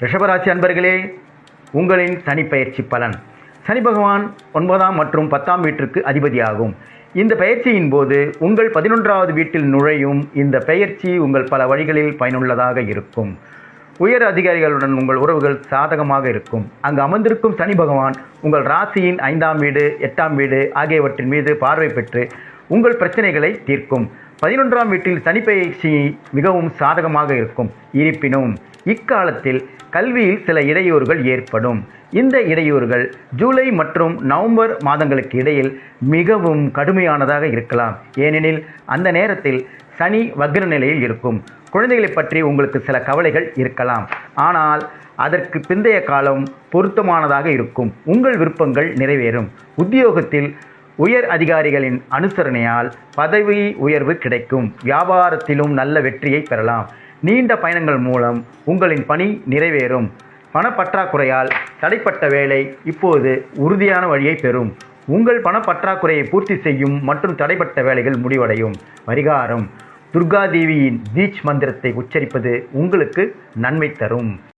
ரிஷபராசி அன்பர்களே உங்களின் சனி பயிற்சி பலன். சனி பகவான் ஒன்பதாம் மற்றும் பத்தாம் வீட்டிற்கு அதிபதியாகும். இந்த பயிற்சியின் போது உங்கள் பதினொன்றாவது வீட்டில் நுழையும் இந்த பயிற்சி உங்கள் பல வழிகளில் பயனுள்ளதாக இருக்கும். உயர் அதிகாரிகளுடன் உங்கள் உறவுகள் சாதகமாக இருக்கும். அங்கு அமர்ந்திருக்கும் சனி பகவான் உங்கள் ராசியின் ஐந்தாம் வீடு எட்டாம் வீடு ஆகியவற்றின் மீது பார்வை பெற்று உங்கள் பிரச்சனைகளை தீர்க்கும். பதினொன்றாம் வீட்டில் சனி பயிற்சி மிகவும் சாதகமாக இருக்கும். இருப்பினும் இக்காலத்தில் கல்வியில் சில இடையூறுகள் ஏற்படும். இந்த இடையூறுகள் ஜூலை மற்றும் நவம்பர் மாதங்களுக்கு இடையில் மிகவும் கடுமையானதாக இருக்கலாம். ஏனெனில் அந்த நேரத்தில் சனி வக்ர நிலையில் இருக்கும். குழந்தைகளை பற்றி உங்களுக்கு சில கவலைகள் இருக்கலாம். ஆனால் அதற்கு பிந்தைய காலம் பொருத்தமானதாக இருக்கும். உங்கள் விருப்பங்கள் நிறைவேறும். உத்தியோகத்தில் உயர் அதிகாரிகளின் அனுசரணையால் பதவி உயர்வு கிடைக்கும். வியாபாரத்திலும் நல்ல வெற்றியை பெறலாம். நீண்ட பயணங்கள் மூலம் உங்களின் பணி நிறைவேறும். பணப்பற்றாக்குறையால் தடைப்பட்ட வேலை இப்போது உறுதியான வழியை பெறும். உங்கள் பணப்பற்றாக்குறையை பூர்த்தி செய்யும் மற்றும் தடைப்பட்ட வேலைகள் முடிவடையும். பரிகாரம். துர்காதேவியின் பீச் மந்திரத்தை உச்சரிப்பது உங்களுக்கு நன்மை தரும்.